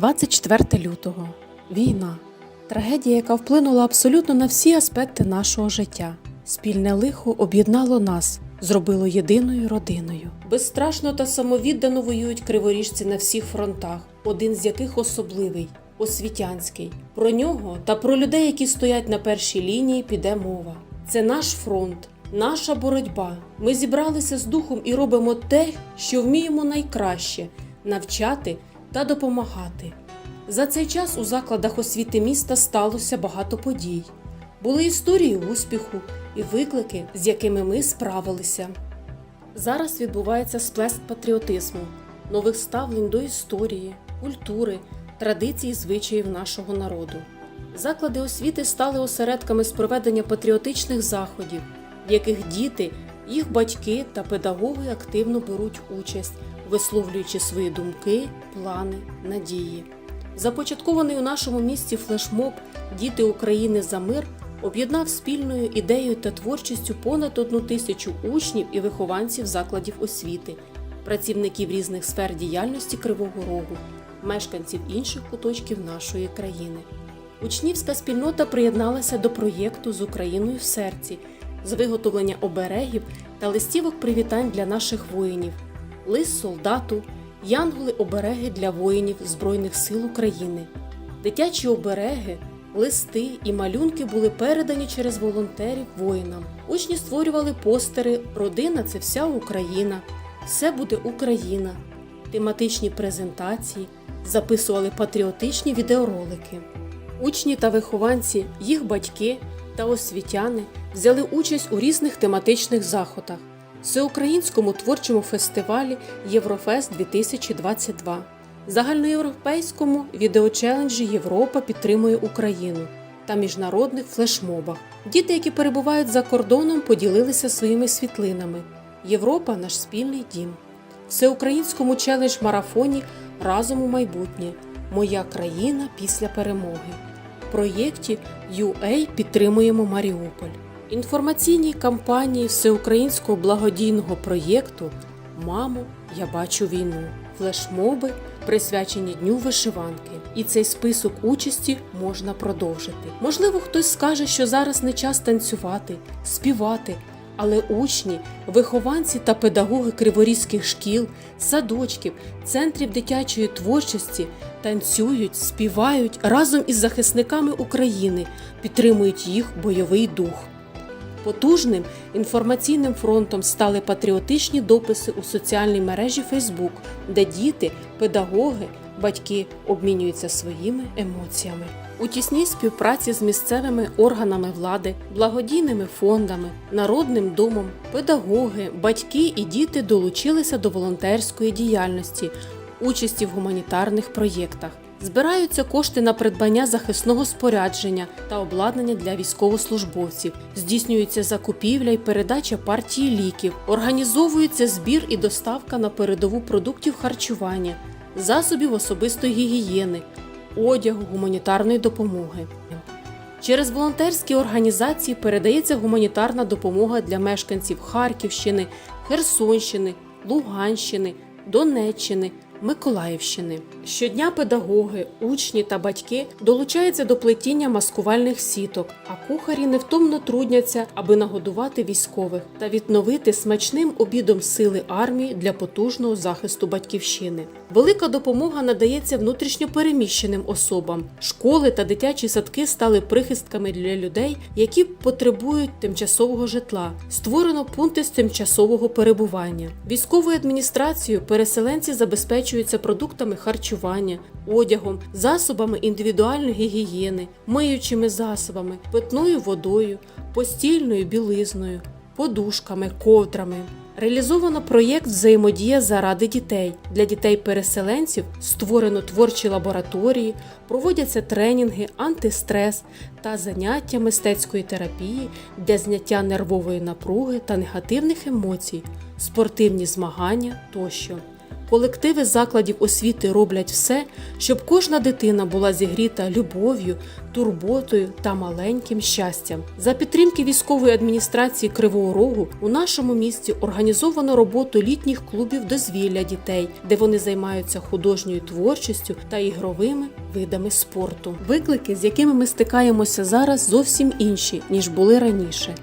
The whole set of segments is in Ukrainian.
24 лютого. Війна. Трагедія, яка вплинула абсолютно на всі аспекти нашого життя. Спільне лихо об'єднало нас, зробило єдиною родиною. Безстрашно та самовіддано воюють криворіжці на всіх фронтах, один з яких особливий освітянський. Про нього та про людей, які стоять на першій лінії, піде мова. Це наш фронт, наша боротьба. Ми зібралися з духом і робимо те, що вміємо найкраще навчати та допомагати. За цей час у закладах освіти міста сталося багато подій. Були історії успіху і виклики, з якими ми справилися. Зараз відбувається сплеск патріотизму, нових ставлень до історії, культури, традицій і звичаїв нашого народу. Заклади освіти стали осередками з проведення патріотичних заходів, в яких діти, їх батьки та педагоги активно беруть участь, висловлюючи свої думки, плани, надії. Започаткований у нашому місті флешмоб Діти України за мир об'єднав спільною ідеєю та творчістю понад одну тисячу учнів і вихованців закладів освіти, працівників різних сфер діяльності Кривого Рогу, мешканців інших куточків нашої країни. Учнівська спільнота приєдналася до проєкту з Україною в серці з виготовлення оберегів та листівок привітань для наших воїнів, лист солдату, янголи-обереги для воїнів Збройних сил України. Дитячі обереги, листи і малюнки були передані через волонтерів воїнам. Учні створювали постери Родина це вся Україна, все буде Україна, тематичні презентації, записували патріотичні відеоролики. Учні та вихованці, їх батьки та освітяни взяли участь у різних тематичних заходах. Всеукраїнському творчому фестивалі Єврофест 2022, загальноєвропейському відеочеленджі Європа підтримує Україну та міжнародних флешмобах. Діти, які перебувають за кордоном, поділилися своїми світлинами. Європа наш спільний дім. Всеукраїнському челендж-марафоні Разом у майбутнє. Моя країна після перемоги. В проєкті UA підтримуємо Маріуполь. Інформаційній кампанії всеукраїнського благодійного проєкту Мамо, я бачу війну. Флешмоби присвячені Дню вишиванки. І цей список участі можна продовжити. Можливо, хтось скаже, що зараз не час танцювати, співати. Але учні, вихованці та педагоги криворізьких шкіл, садочків, центрів дитячої творчості танцюють, співають разом із захисниками України, підтримують їх бойовий дух. Потужним інформаційним фронтом стали патріотичні дописи у соціальній мережі Facebook, де діти, педагоги, батьки обмінюються своїми емоціями. У тісній співпраці з місцевими органами влади, благодійними фондами, народним домом, педагоги, батьки і діти долучилися до волонтерської діяльності, участі в гуманітарних проєктах. Збираються кошти на придбання захисного спорядження та обладнання для військовослужбовців, здійснюється закупівля і передача партії ліків, організовується збір і доставка на передову продуктів харчування, засобів особистої гігієни, одягу, гуманітарної допомоги. Через волонтерські організації передається гуманітарна допомога для мешканців Харківщини, Херсонщини, Луганщини, Донеччини. Миколаївщини щодня педагоги, учні та батьки долучаються до плетіння маскувальних сіток, а кухарі невтомно трудняться, аби нагодувати військових та відновити смачним обідом сили армії для потужного захисту батьківщини. Велика допомога надається внутрішньо переміщеним особам. Школи та дитячі садки стали прихистками для людей, які потребують тимчасового житла. Створено пункти з тимчасового перебування. Військовою адміністрацією переселенці забезпечуються продуктами харчування, одягом, засобами індивідуальної гігієни, миючими засобами, питною водою, постільною білизною, подушками, ковдрами. Реалізовано проєкт Взаємодія заради дітей. Для дітей-переселенців створено творчі лабораторії, проводяться тренінги, антистрес та заняття мистецької терапії для зняття нервової напруги та негативних емоцій, спортивні змагання тощо. Колективи закладів освіти роблять все, щоб кожна дитина була зігріта любов'ю, турботою та маленьким щастям. За підтримки військової адміністрації Кривого Рогу у нашому місті організовано роботу літніх клубів дозвілля дітей, де вони займаються художньою творчістю та ігровими видами спорту. Виклики, з якими ми стикаємося зараз, зовсім інші ніж були раніше.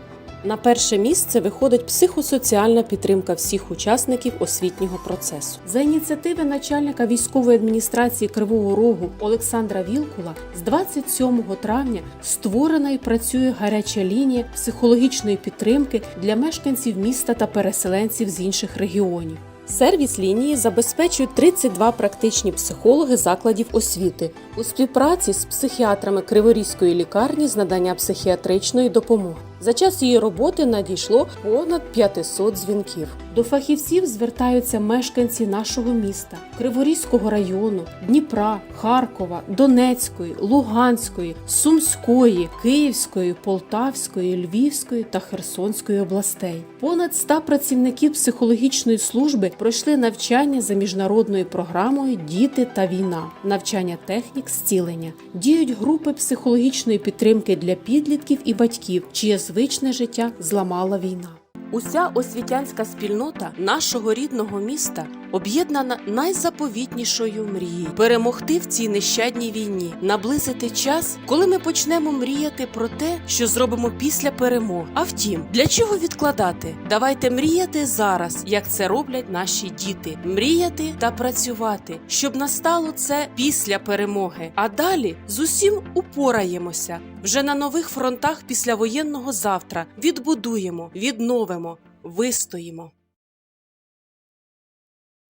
На перше місце виходить психосоціальна підтримка всіх учасників освітнього процесу. За ініціативи начальника військової адміністрації Кривого Рогу Олександра Вілкула з 27 травня створена і працює гаряча лінія психологічної підтримки для мешканців міста та переселенців з інших регіонів. Сервіс лінії забезпечують 32 практичні психологи закладів освіти у співпраці з психіатрами Криворізької лікарні з надання психіатричної допомоги. За час її роботи надійшло понад 500 дзвінків. До фахівців звертаються мешканці нашого міста, Криворізького району, Дніпра, Харкова, Донецької, Луганської, Сумської, Київської, Полтавської, Львівської та Херсонської областей. Понад 100 працівників психологічної служби пройшли навчання за міжнародною програмою Діти та війна, навчання технік зцілення. Діють групи психологічної підтримки для підлітків і батьків, чиє звичне життя зламала війна. Уся освітянська спільнота нашого рідного міста об'єднана найзаповітнішою мрією перемогти в цій нещадній війні, наблизити час, коли ми почнемо мріяти про те, що зробимо після перемог. А втім, для чого відкладати? Давайте мріяти зараз, як це роблять наші діти. Мріяти та працювати, щоб настало це після перемоги. А далі з усім упораємося. Вже на нових фронтах після воєнного завтра відбудуємо, відновимо, вистоїмо.